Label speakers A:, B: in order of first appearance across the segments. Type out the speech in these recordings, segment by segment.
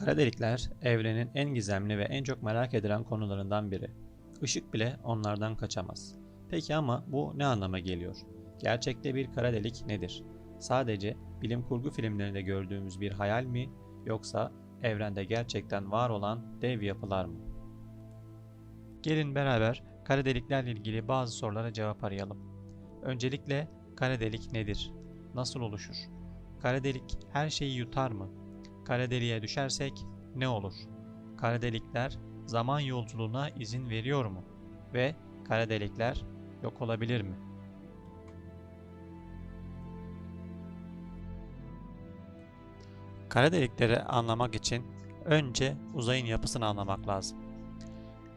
A: Kara delikler evrenin en gizemli ve en çok merak edilen konularından biri. Işık bile onlardan kaçamaz. Peki ama bu ne anlama geliyor? Gerçekte bir kara delik nedir? Sadece bilim kurgu filmlerinde gördüğümüz bir hayal mi yoksa evrende gerçekten var olan dev yapılar mı? Gelin beraber kara deliklerle ilgili bazı sorulara cevap arayalım. Öncelikle kara delik nedir? Nasıl oluşur? Kara delik her şeyi yutar mı? Kara deliğe düşersek ne olur? Kara delikler zaman yolculuğuna izin veriyor mu? Ve kara delikler yok olabilir mi? Kara delikleri anlamak için önce uzayın yapısını anlamak lazım.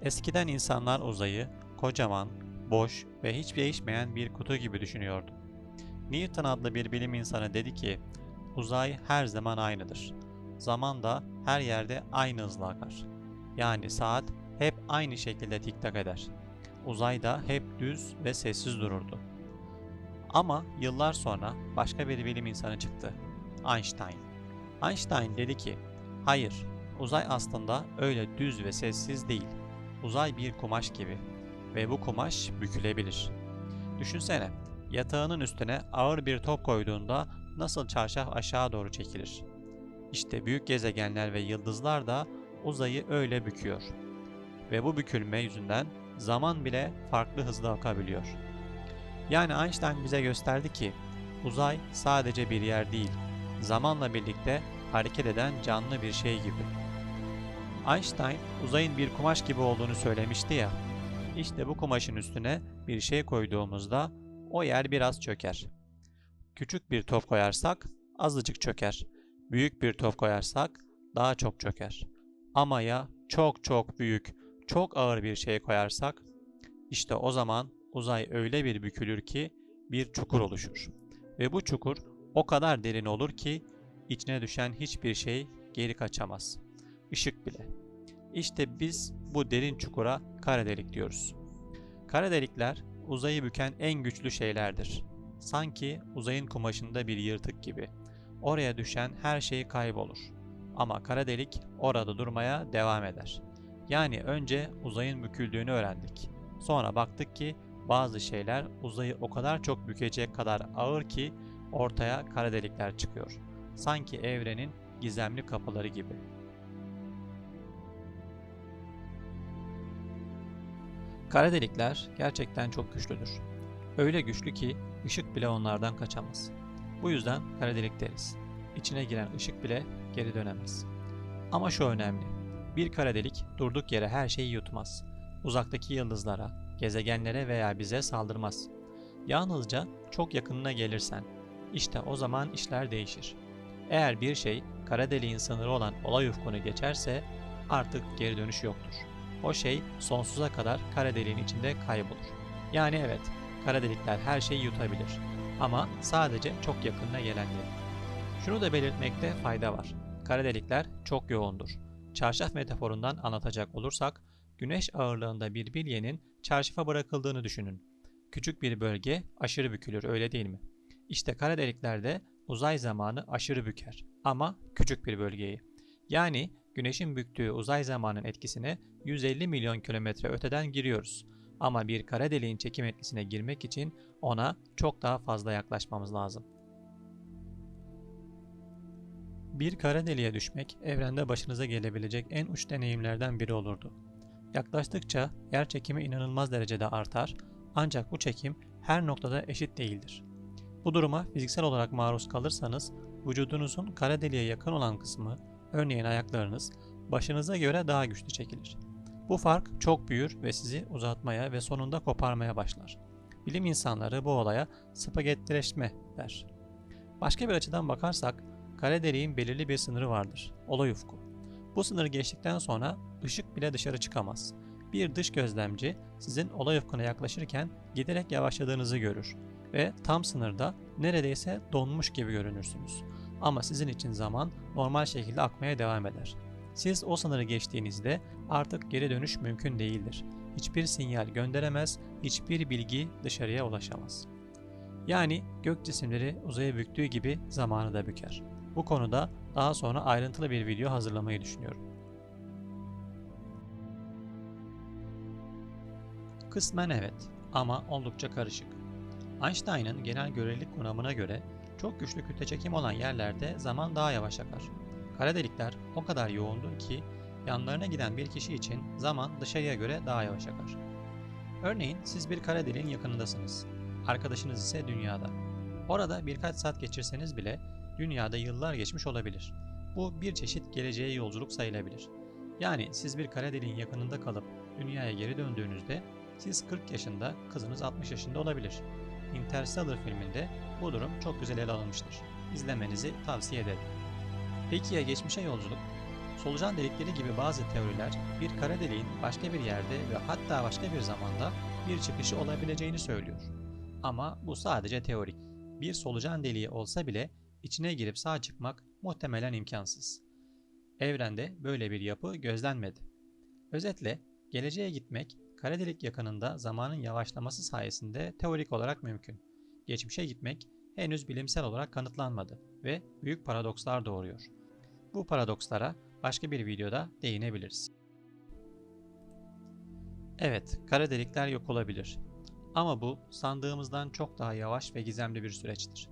A: Eskiden insanlar uzayı kocaman, boş ve hiç değişmeyen bir kutu gibi düşünüyordu. Newton adlı bir bilim insanı dedi ki, uzay her zaman aynıdır. Zaman da her yerde aynı hızla akar. Yani saat hep aynı şekilde tiktak eder. Uzay da hep düz ve sessiz dururdu. Ama yıllar sonra başka bir bilim insanı çıktı. Einstein. Einstein dedi ki, hayır, uzay aslında öyle düz ve sessiz değil. Uzay bir kumaş gibi ve bu kumaş bükülebilir. Düşünsene, yatağının üstüne ağır bir top koyduğunda nasıl çarşaf aşağı doğru çekilir. İşte büyük gezegenler ve yıldızlar da uzayı öyle büküyor. Ve bu bükülme yüzünden zaman bile farklı hızda akabiliyor. Yani Einstein bize gösterdi ki uzay sadece bir yer değil, zamanla birlikte hareket eden canlı bir şey gibi. Einstein uzayın bir kumaş gibi olduğunu söylemişti ya. İşte bu kumaşın üstüne bir şey koyduğumuzda o yer biraz çöker. Küçük bir top koyarsak azıcık çöker. Büyük bir top koyarsak daha çok çöker. Ama ya çok çok büyük, çok ağır bir şey koyarsak işte o zaman uzay öyle bir bükülür ki bir çukur oluşur. Ve bu çukur o kadar derin olur ki içine düşen hiçbir şey geri kaçamaz. Işık bile. İşte biz bu derin çukura kara delik diyoruz. Kara delikler uzayı büken en güçlü şeylerdir. Sanki uzayın kumaşında bir yırtık gibi. Oraya düşen her şey kaybolur. Ama kara delik orada durmaya devam eder. Yani önce uzayın büküldüğünü öğrendik. Sonra baktık ki bazı şeyler uzayı o kadar çok bükecek kadar ağır ki ortaya kara delikler çıkıyor. Sanki evrenin gizemli kapıları gibi. Kara delikler gerçekten çok güçlüdür. Öyle güçlü ki ışık bile onlardan kaçamaz. Bu yüzden kara delik deriz. İçine giren ışık bile geri dönemez. Ama şu önemli. Bir kara delik durduk yere her şeyi yutmaz. Uzaktaki yıldızlara, gezegenlere veya bize saldırmaz. Yalnızca çok yakınına gelirsen, işte o zaman işler değişir. Eğer bir şey kara deliğin sınırı olan olay ufkunu geçerse artık geri dönüş yoktur. O şey sonsuza kadar kara deliğin içinde kaybolur. Yani evet, kara delikler her şeyi yutabilir. Ama sadece çok yakınına gelenleri. Şunu da belirtmekte fayda var. Kara delikler çok yoğundur. Çarşaf metaforundan anlatacak olursak, güneş ağırlığında bir bilyenin çarşafa bırakıldığını düşünün. Küçük bir bölge aşırı bükülür öyle değil mi? İşte kara deliklerde uzay zamanı aşırı büker ama küçük bir bölgeyi. Yani güneşin büktüğü uzay zamanın etkisine 150 milyon kilometre öteden giriyoruz. Ama bir kara deliğin çekim etkisine girmek için ona çok daha fazla yaklaşmamız lazım. Bir kara deliğe düşmek evrende başınıza gelebilecek en uç deneyimlerden biri olurdu. Yaklaştıkça yer çekimi inanılmaz derecede artar ancak bu çekim her noktada eşit değildir. Bu duruma fiziksel olarak maruz kalırsanız vücudunuzun kara deliğe yakın olan kısmı, örneğin ayaklarınız, başınıza göre daha güçlü çekilir. Bu fark çok büyür ve sizi uzatmaya ve sonunda koparmaya başlar. Bilim insanları bu olaya spagettileşme der. Başka bir açıdan bakarsak, kara deliğin belirli bir sınırı vardır, olay ufku. Bu sınırı geçtikten sonra ışık bile dışarı çıkamaz. Bir dış gözlemci sizin olay ufkuna yaklaşırken giderek yavaşladığınızı görür ve tam sınırda neredeyse donmuş gibi görünürsünüz. Ama sizin için zaman normal şekilde akmaya devam eder. Siz o sınırı geçtiğinizde artık geri dönüş mümkün değildir. Hiçbir sinyal gönderemez, hiçbir bilgi dışarıya ulaşamaz. Yani gök cisimleri uzaya büktüğü gibi zamanı da büker. Bu konuda Daha sonra ayrıntılı bir video hazırlamayı düşünüyorum. Kısmen evet ama oldukça karışık. Einstein'ın genel görelilik kuramına göre çok güçlü kütle çekim olan yerlerde zaman daha yavaş akar. Kara delikler o kadar yoğundur ki yanlarına giden bir kişi için zaman dışarıya göre daha yavaş akar. Örneğin siz bir kara deliğin yakınındasınız. Arkadaşınız ise dünyada. Orada birkaç saat geçirseniz bile dünyada yıllar geçmiş olabilir. Bu bir çeşit geleceğe yolculuk sayılabilir. Yani siz bir kara deliğin yakınında kalıp dünyaya geri döndüğünüzde siz 40 yaşında, kızınız 60 yaşında olabilir. Interstellar filminde bu durum çok güzel ele alınmıştır. İzlemenizi tavsiye ederim. Peki ya geçmişe yolculuk? Solucan delikleri gibi bazı teoriler bir kara deliğin başka bir yerde ve hatta başka bir zamanda bir çıkışı olabileceğini söylüyor. Ama bu sadece teorik. Bir solucan deliği olsa bile içine girip sağ çıkmak muhtemelen imkansız. Evrende böyle bir yapı gözlenmedi. Özetle geleceğe gitmek kara delik yakınında zamanın yavaşlaması sayesinde teorik olarak mümkün. Geçmişe gitmek henüz bilimsel olarak kanıtlanmadı ve büyük paradokslar doğuruyor. Bu paradokslara başka bir videoda değinebiliriz. Evet, kara delikler yok olabilir. Ama bu sandığımızdan çok daha yavaş ve gizemli bir süreçtir.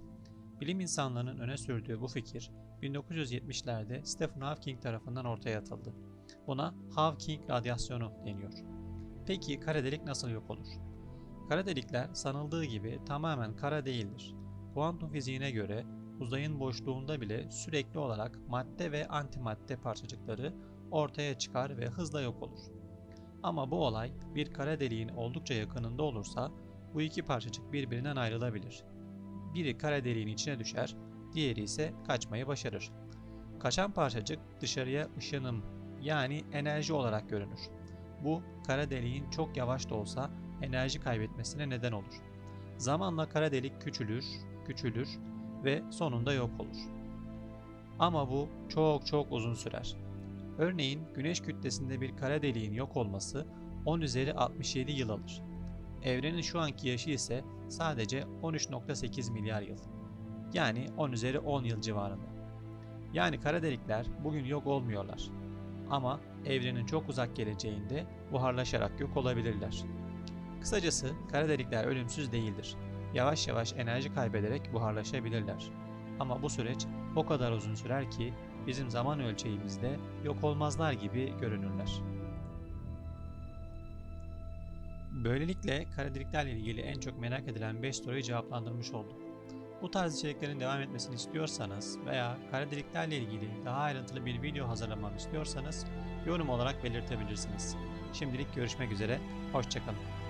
A: Bilim insanlarının öne sürdüğü bu fikir 1970'lerde Stephen Hawking tarafından ortaya atıldı. Buna Hawking radyasyonu deniyor. Peki kara delik nasıl yok olur? Kara delikler sanıldığı gibi tamamen kara değildir. Kuantum fiziğine göre uzayın boşluğunda bile sürekli olarak madde ve antimadde parçacıkları ortaya çıkar ve hızla yok olur. Ama bu olay bir kara deliğin oldukça yakınında olursa bu iki parçacık birbirinden ayrılabilir. Biri kara deliğin içine düşer, diğeri ise kaçmayı başarır. Kaçan parçacık dışarıya ışınım yani enerji olarak görünür. Bu kara deliğin çok yavaş da olsa enerji kaybetmesine neden olur. Zamanla kara delik küçülür, küçülür ve sonunda yok olur. Ama bu çok çok uzun sürer. Örneğin güneş kütlesinde bir kara deliğin yok olması 10 üzeri 67 yıl alır. Evrenin şu anki yaşı ise sadece 13.8 milyar yıl. Yani 10 üzeri 10 yıl civarında. Yani kara delikler bugün yok olmuyorlar. Ama evrenin çok uzak geleceğinde buharlaşarak yok olabilirler. Kısacası kara delikler ölümsüz değildir. Yavaş yavaş enerji kaybederek buharlaşabilirler. Ama bu süreç o kadar uzun sürer ki bizim zaman ölçeğimizde yok olmazlar gibi görünürler. Böylelikle kara deliklerle ilgili en çok merak edilen 5 soruyu cevaplandırmış olduk. Bu tarz içeriklerin devam etmesini istiyorsanız veya kara deliklerle ilgili daha ayrıntılı bir video hazırlamamı istiyorsanız yorum olarak belirtebilirsiniz. Şimdilik görüşmek üzere, hoşçakalın.